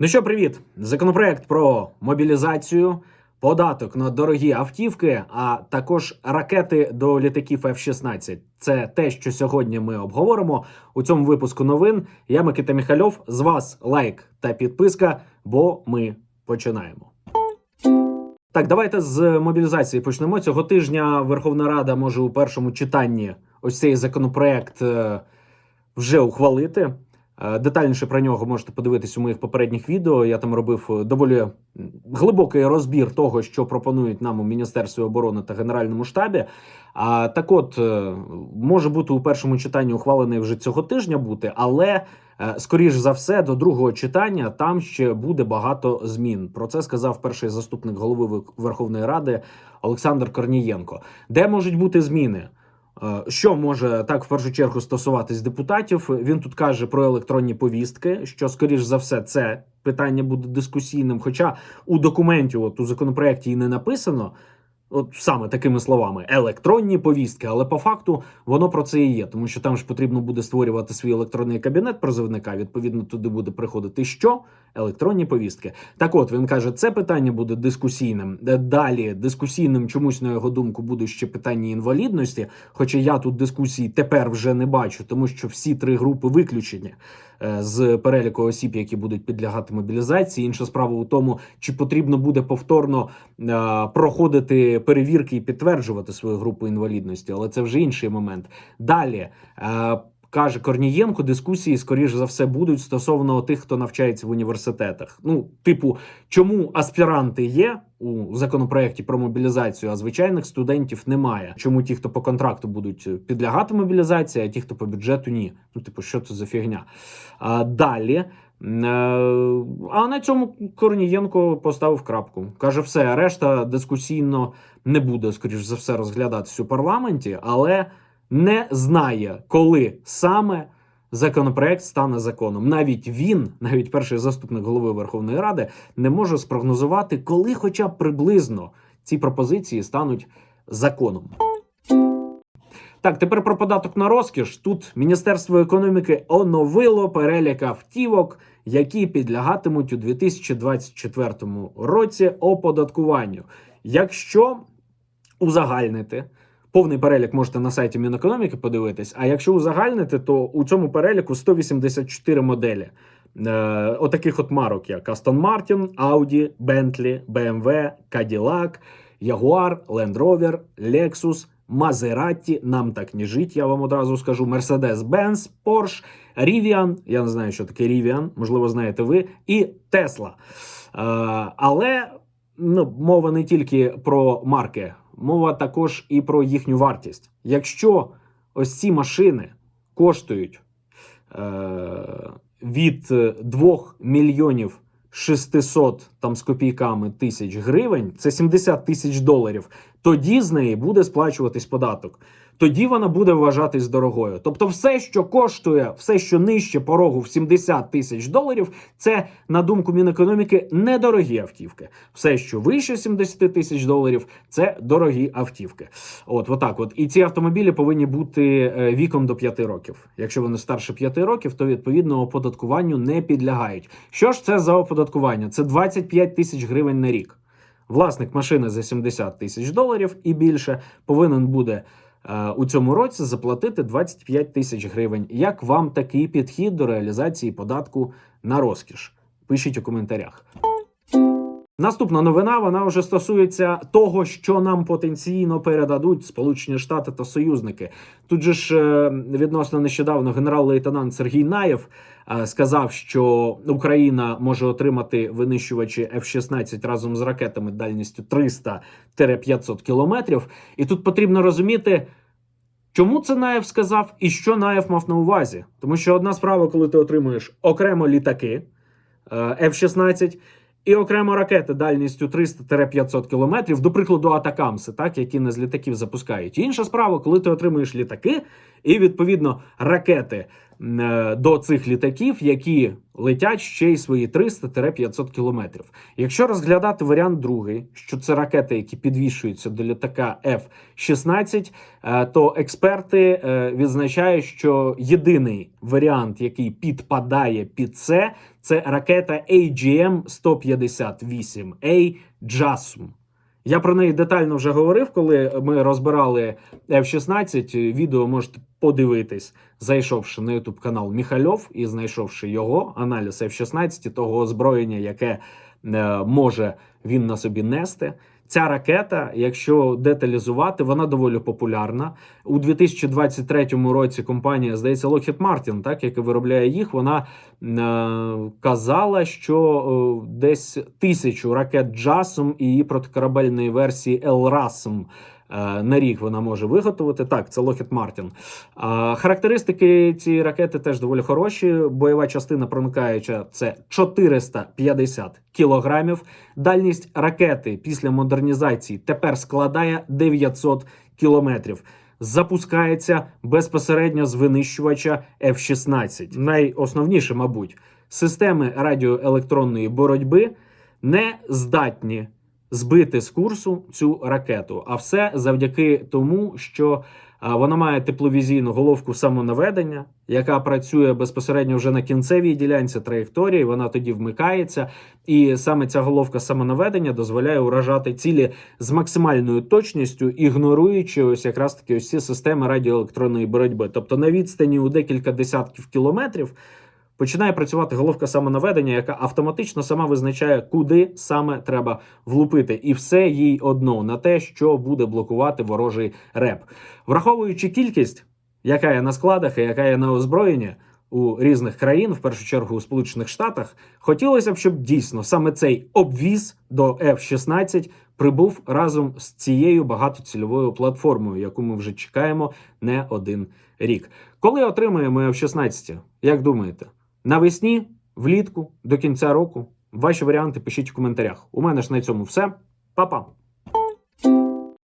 Ну що, привіт! Законопроект про мобілізацію, податок на дорогі автівки, а також ракети до літаків F-16. Це те, що сьогодні ми обговоримо у цьому випуску новин. Я Микита Міхальов. З вас лайк та підписка, бо ми починаємо. Так, давайте з мобілізації почнемо. Цього тижня Верховна Рада може у першому читанні ось цей законопроект е, вже ухвалити. Е, Детальніше про нього можете подивитись у моїх попередніх відео. Я там робив е, доволі глибокий розбір того, що пропонують нам у Міністерстві оборони та Генеральному штабі. А так, от е, може бути у першому читанні ухвалений вже цього тижня бути, але скоріш за все до другого читання там ще буде багато змін. Про це сказав перший заступник голови Верховної Ради Олександр Корнієнко. Де можуть бути зміни? Е, Що може так в першу чергу стосуватись депутатів? Він тут каже про електронні повістки, що скоріш за все це питання буде дискусійним. Хоча у документі, от у законопроекті, і не написано. От саме такими словами електронні повістки, але по факту воно про це і є, тому що там ж потрібно буде створювати свій електронний кабінет призовника. Відповідно, туди буде приходити що електронні повістки. Так, от він каже, це питання буде дискусійним. Е, Далі дискусійним чомусь на його думку буде ще питання інвалідності. Хоча я тут дискусій тепер вже не бачу, тому що всі три групи виключені з переліку осіб, які будуть підлягати мобілізації. Інша справа у тому, чи потрібно буде повторно е, проходити перевірки і підтверджувати свою групу інвалідності, але це вже інший момент. Далі. Е, Каже Корнієнко, дискусії скоріш за все будуть стосовно тих, хто навчається в університетах. Ну, типу, чому аспіранти є у законопроекті про мобілізацію, а звичайних студентів немає? Чому ті, хто по контракту будуть підлягати мобілізації, а ті, хто по бюджету, ні? Ну, типу, що це за фігня? А далі. е, А на цьому Корнієнко поставив крапку. Каже, все, решта дискусійно не буде, скоріш за все, розглядатись у парламенті, але не знає, коли саме законопроект стане законом. Навіть він, навіть перший заступник голови Верховної Ради, не може спрогнозувати, коли, хоча б приблизно ці пропозиції стануть законом. Так, тепер про податок на розкіш. Тут Міністерство економіки оновило перелік автівок, які підлягатимуть у 2024 році оподаткуванню. Якщо узагальнити, повний перелік можете на сайті Мінекономіки подивитись. А якщо узагальнити, то у цьому переліку 184 моделі. Е, отаких от марок, як Aston Martin, Audi, Bentley, BMW, Cadillac, Jaguar, Land Rover, Lexus, Maserati, нам так не жить, я вам одразу скажу. Mercedes-Benz, Porsche, Rivian, я не знаю, що таке Rivian, можливо, знаєте ви, і Tesla. Е, але ну, мова не тільки про марки, мова також і про їхню вартість. Якщо ось ці машини коштують е, від 2 мільйонів 600 там з копійками тисяч гривень, це 70 тисяч доларів, тоді з неї буде сплачуватись податок. Тоді вона буде вважатись дорогою. Тобто, все, що коштує, все, що нижче порогу в 70 тисяч доларів, це на думку Мінекономіки недорогі автівки. Все, що вище 70 тисяч доларів, це дорогі автівки. От, отак. От і ці автомобілі повинні бути е, віком до 5 років. Якщо вони старше 5 років, то відповідно оподаткуванню не підлягають. Що ж це за оподаткування? Це 25 тисяч гривень на рік. Власник машини за 70 тисяч доларів і більше повинен буде у цьому році заплатити 25 тисяч гривень. Як вам такий підхід до реалізації податку на розкіш? Пишіть у коментарях. Наступна новина вона вже стосується того, що нам потенційно передадуть Сполучені Штати та союзники. Тут же ж е, відносно нещодавно генерал-лейтенант Сергій Наєв е, сказав, що Україна може отримати винищувачі F-16 разом з ракетами дальністю 300-500 кілометрів. І тут потрібно розуміти. Чому це Наєв сказав і що Наєв мав на увазі? Тому що одна справа, коли ти отримуєш окремо літаки е, F-16 і окремо ракети дальністю 300-500 кілометрів, до прикладу, атакамси, так, які не з літаків запускають. І інша справа, коли ти отримуєш літаки і відповідно ракети е, до цих літаків, які летять ще й свої 300-500 кілометрів. Якщо розглядати варіант другий, що це ракети, які підвішуються до літака F-16, е, то експерти е, відзначають, що єдиний варіант, який підпадає під це, це ракета AGM-158A JASSM. Я про неї детально вже говорив, коли ми розбирали F-16. Відео можете подивитись, зайшовши на YouTube канал Міхальов і знайшовши його аналіз F-16, того озброєння, яке е, може він на собі нести. Ця ракета, якщо деталізувати, вона доволі популярна. У 2023 році компанія, здається, Lockheed Martin, так, яка виробляє їх, вона е, казала, що е, десь тисячу ракет JASM і її протикорабельної версії LRASM е, на рік вона може виготовити. Так, це Lockheed Martin. Характеристики цієї ракети теж доволі хороші. Бойова частина проникаюча це 450 кілограмів. Дальність ракети після модернізації тепер складає 900 кілометрів. Запускається безпосередньо з винищувача F-16. Найосновніше, мабуть, системи радіоелектронної боротьби не здатні збити з курсу цю ракету. А все завдяки тому, що вона має тепловізійну головку самонаведення, яка працює безпосередньо вже на кінцевій ділянці траєкторії. Вона тоді вмикається, і саме ця головка самонаведення дозволяє уражати цілі з максимальною точністю, ігноруючи ось якраз таки ось ці системи радіоелектронної боротьби. Тобто на відстані у декілька десятків кілометрів. Починає працювати головка самонаведення, яка автоматично сама визначає, куди саме треба влупити, і все їй одно на те, що буде блокувати ворожий реп, враховуючи кількість, яка є на складах і яка є на озброєнні у різних країн, в першу чергу у Сполучених Штатах, хотілося б, щоб дійсно саме цей обвіз до F-16 прибув разом з цією багатоцільовою платформою, яку ми вже чекаємо не один рік. Коли отримаємо F-16, як думаєте? Навесні, влітку, до кінця року. Ваші варіанти пишіть в коментарях. У мене ж на цьому все. Па-па!